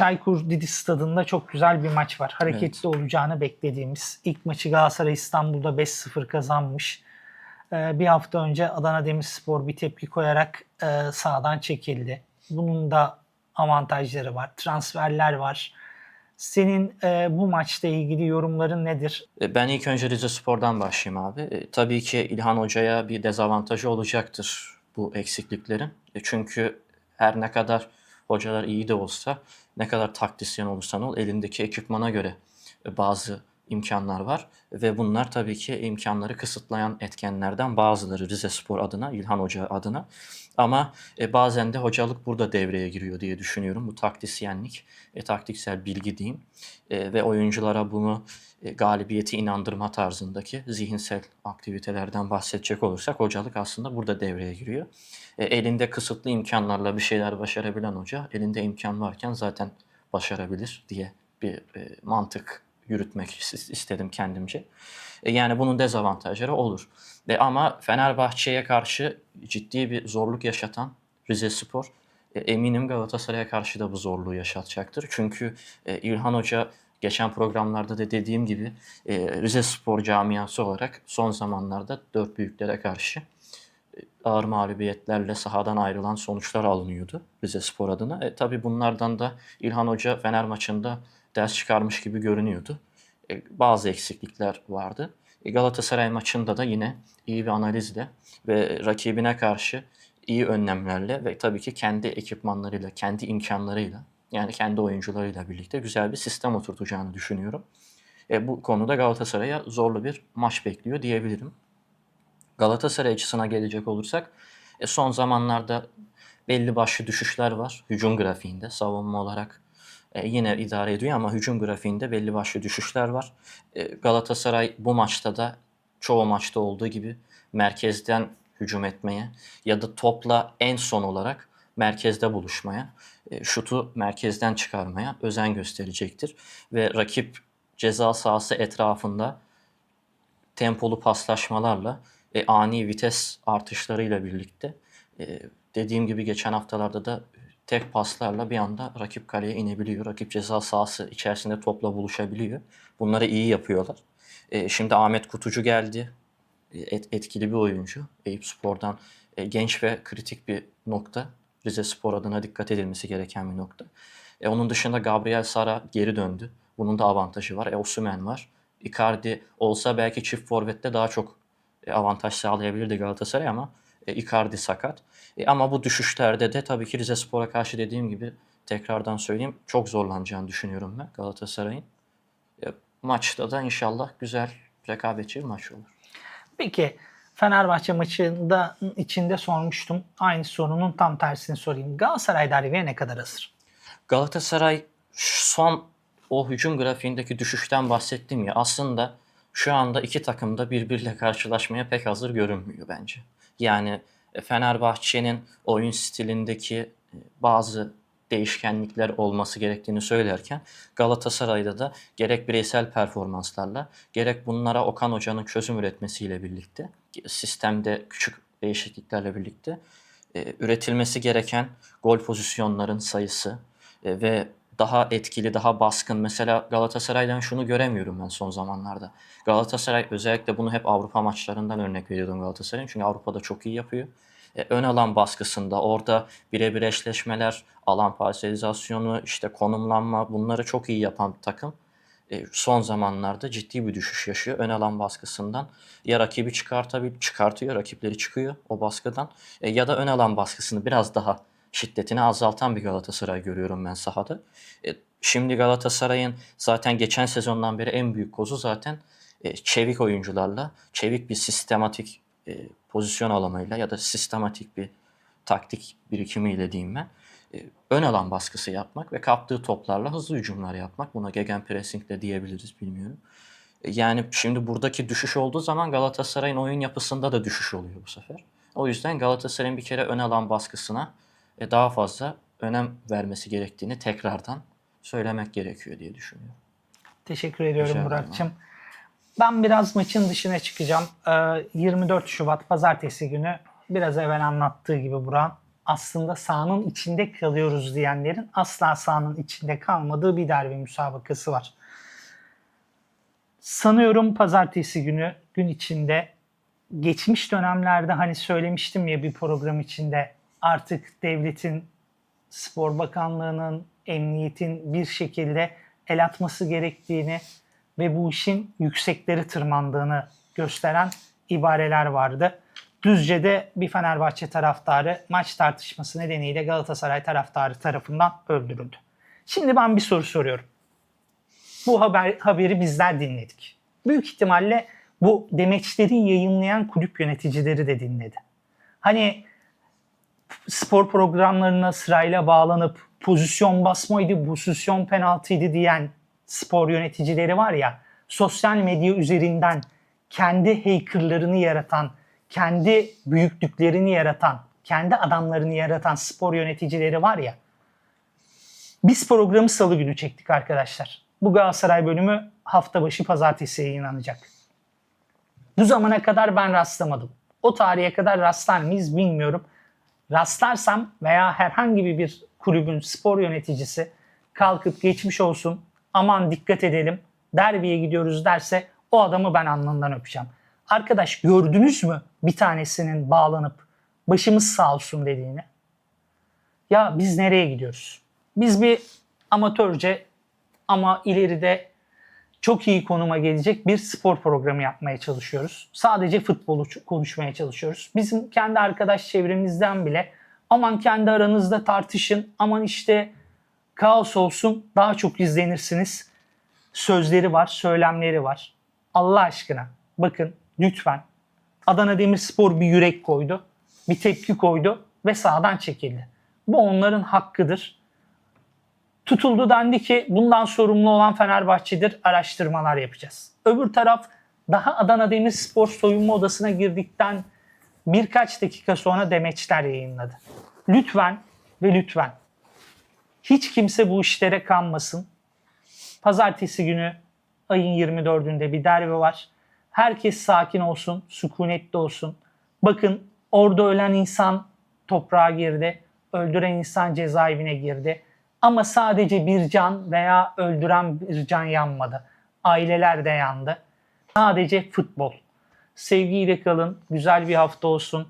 Çaykur Didi Stadı'nda çok güzel bir maç var. Hareketli olacağını beklediğimiz. İlk maçı Galatasaray İstanbul'da 5-0 kazanmış. Ee, bir hafta önce Adana Demirspor bir tepki koyarak e, sahadan çekildi. Bunun da avantajları var. Transferler var. Senin e, bu maçla ilgili yorumların nedir? E, Ben ilk önce Rize Spor'dan başlayayım abi. E, tabii ki İlhan Hoca'ya bir dezavantajı olacaktır bu eksikliklerin. E, çünkü her ne kadar hocalar iyi de olsa, ne kadar taktisyen olursan ol, elindeki ekipmana göre e, bazı imkanlar var. Ve bunlar tabii ki imkanları kısıtlayan etkenlerden bazıları Rize Spor adına, İlhan Hoca adına. Ama e, bazen de hocalık burada devreye giriyor diye düşünüyorum. Bu taktisyenlik, e, taktiksel bilgi diyeyim. E, ve oyunculara bunu e, galibiyeti inandırma tarzındaki zihinsel aktivitelerden bahsedecek olursak hocalık aslında burada devreye giriyor. E, elinde kısıtlı imkanlarla bir şeyler başarabilen hoca elinde imkan varken zaten başarabilir diye bir e, mantık yürütmek is- istedim kendimce. E, yani bunun dezavantajları olur. E, ama Fenerbahçe'ye karşı ciddi bir zorluk yaşatan Rize Spor e, eminim Galatasaray'a karşı da bu zorluğu yaşatacaktır. Çünkü e, İlhan Hoca geçen programlarda da dediğim gibi e, Rize Spor camiası olarak son zamanlarda dört büyüklere karşı ağır mağlubiyetlerle sahadan ayrılan sonuçlar alınıyordu Rize Spor adına. E, tabii bunlardan da İlhan Hoca Fener maçında ders çıkarmış gibi görünüyordu. E, bazı eksiklikler vardı. E, Galatasaray maçında da yine iyi bir analizle ve rakibine karşı iyi önlemlerle ve tabii ki kendi ekipmanlarıyla, kendi imkanlarıyla yani kendi oyuncularıyla birlikte güzel bir sistem oturtacağını düşünüyorum. E, bu konuda Galatasaray'a zorlu bir maç bekliyor diyebilirim. Galatasaray açısına gelecek olursak e, son zamanlarda belli başlı düşüşler var hücum grafiğinde. Savunma olarak e, yine idare ediyor ama hücum grafiğinde belli başlı düşüşler var. E, Galatasaray bu maçta da çoğu maçta olduğu gibi merkezden hücum etmeye ya da topla en son olarak merkezde buluşmaya, e, şutu merkezden çıkarmaya özen gösterecektir. Ve rakip ceza sahası etrafında tempolu paslaşmalarla e, ani vites artışlarıyla birlikte e, dediğim gibi geçen haftalarda da tek paslarla bir anda rakip kaleye inebiliyor. Rakip ceza sahası içerisinde topla buluşabiliyor. Bunları iyi yapıyorlar. E, şimdi Ahmet Kutucu geldi. E, et- etkili bir oyuncu. Eyüp Spor'dan e, genç ve kritik bir nokta. Rize Spor adına dikkat edilmesi gereken bir nokta. E, onun dışında Gabriel Sara geri döndü. Bunun da avantajı var. E, Osimhen var. Icardi olsa belki çift forvette daha çok avantaj sağlayabilirdi Galatasaray ama e, Icardi sakat. E, ama bu düşüşlerde de tabii ki Rize Spor'a karşı dediğim gibi tekrardan söyleyeyim çok zorlanacağını düşünüyorum ben Galatasaray'ın. E, maçta da inşallah güzel rekabetçi bir maç olur. Peki Fenerbahçe maçında içinde sormuştum. Aynı sorunun tam tersini sorayım. Galatasaray derbine ne kadar hazır? Galatasaray son o hücum grafiğindeki düşüşten bahsettim ya aslında şu anda iki takım da birbiriyle karşılaşmaya pek hazır görünmüyor bence. Yani e, Fenerbahçe'nin oyun stilindeki e, bazı değişkenlikler olması gerektiğini söylerken Galatasaray'da da gerek bireysel performanslarla gerek bunlara Okan Hoca'nın çözüm üretmesiyle birlikte sistemde küçük değişikliklerle birlikte e, üretilmesi gereken gol pozisyonların sayısı e, ve daha etkili, daha baskın. Mesela Galatasaray'dan şunu göremiyorum ben son zamanlarda. Galatasaray özellikle bunu hep Avrupa maçlarından örnek veriyordum Galatasaray'ın. Çünkü Avrupa'da çok iyi yapıyor. E, ön alan baskısında orada birebir eşleşmeler, alan parselizasyonu, işte konumlanma bunları çok iyi yapan bir takım. E, son zamanlarda ciddi bir düşüş yaşıyor. Ön alan baskısından ya rakibi çıkartabil çıkartıyor, rakipleri çıkıyor o baskıdan E, ya da ön alan baskısını biraz daha şiddetini azaltan bir Galatasaray görüyorum ben sahada. E, şimdi Galatasaray'ın zaten geçen sezondan beri en büyük kozu zaten e, çevik oyuncularla, çevik bir sistematik e, pozisyon alamayla ya da sistematik bir taktik birikimiyle diyeyim ben. E, ön alan baskısı yapmak ve kaptığı toplarla hızlı hücumlar yapmak. Buna gegenpressing de diyebiliriz bilmiyorum. E, Yani şimdi buradaki düşüş olduğu zaman Galatasaray'ın oyun yapısında da düşüş oluyor bu sefer. O yüzden Galatasaray'ın bir kere ön alan baskısına e, daha fazla önem vermesi gerektiğini tekrardan söylemek gerekiyor diye düşünüyorum. Teşekkür ediyorum Rica Burak'cığım. Ben biraz maçın dışına çıkacağım. Ee, 24 Şubat Pazartesi günü biraz evvel anlattığı gibi Burak aslında sahanın içinde kalıyoruz diyenlerin asla sahanın içinde kalmadığı bir derbi müsabakası var. Sanıyorum pazartesi günü gün içinde geçmiş dönemlerde hani söylemiştim ya bir program içinde artık devletin, spor bakanlığının, emniyetin bir şekilde el atması gerektiğini ve bu işin yüksekleri tırmandığını gösteren ibareler vardı. Düzce'de bir Fenerbahçe taraftarı maç tartışması nedeniyle Galatasaray taraftarı tarafından öldürüldü. Şimdi ben bir soru soruyorum. Bu haber, haberi bizler dinledik. Büyük ihtimalle bu demeçleri yayınlayan kulüp yöneticileri de dinledi. Hani spor programlarına sırayla bağlanıp pozisyon basmaydı, pozisyon penaltıydı diyen spor yöneticileri var ya, sosyal medya üzerinden kendi hackerlarını yaratan, kendi büyüklüklerini yaratan, kendi adamlarını yaratan spor yöneticileri var ya, biz programı salı günü çektik arkadaşlar. Bu Galatasaray bölümü hafta başı pazartesi yayınlanacak. Bu zamana kadar ben rastlamadım. O tarihe kadar rastlar mıyız bilmiyorum. Rastlarsam veya herhangi bir kulübün spor yöneticisi kalkıp geçmiş olsun aman dikkat edelim derbiye gidiyoruz derse o adamı ben alnından öpeceğim. Arkadaş gördünüz mü bir tanesinin bağlanıp başımız sağ olsun dediğini? Ya biz nereye gidiyoruz? Biz bir amatörce ama ileride çok iyi konuma gelecek bir spor programı yapmaya çalışıyoruz. Sadece futbolu konuşmaya çalışıyoruz. Bizim kendi arkadaş çevremizden bile aman kendi aranızda tartışın, aman işte kaos olsun daha çok izlenirsiniz. Sözleri var, söylemleri var. Allah aşkına bakın lütfen Adana Demirspor bir yürek koydu, bir tepki koydu ve sahadan çekildi. Bu onların hakkıdır tutuldu dendi ki bundan sorumlu olan Fenerbahçe'dir araştırmalar yapacağız. Öbür taraf daha Adana Demirspor soyunma odasına girdikten birkaç dakika sonra demeçler yayınladı. Lütfen ve lütfen hiç kimse bu işlere kanmasın. Pazartesi günü ayın 24'ünde bir derbi var. Herkes sakin olsun, sükunetli olsun. Bakın orada ölen insan toprağa girdi. Öldüren insan cezaevine girdi. Ama sadece bir can veya öldüren bir can yanmadı. Aileler de yandı. Sadece futbol. Sevgiyle kalın. Güzel bir hafta olsun.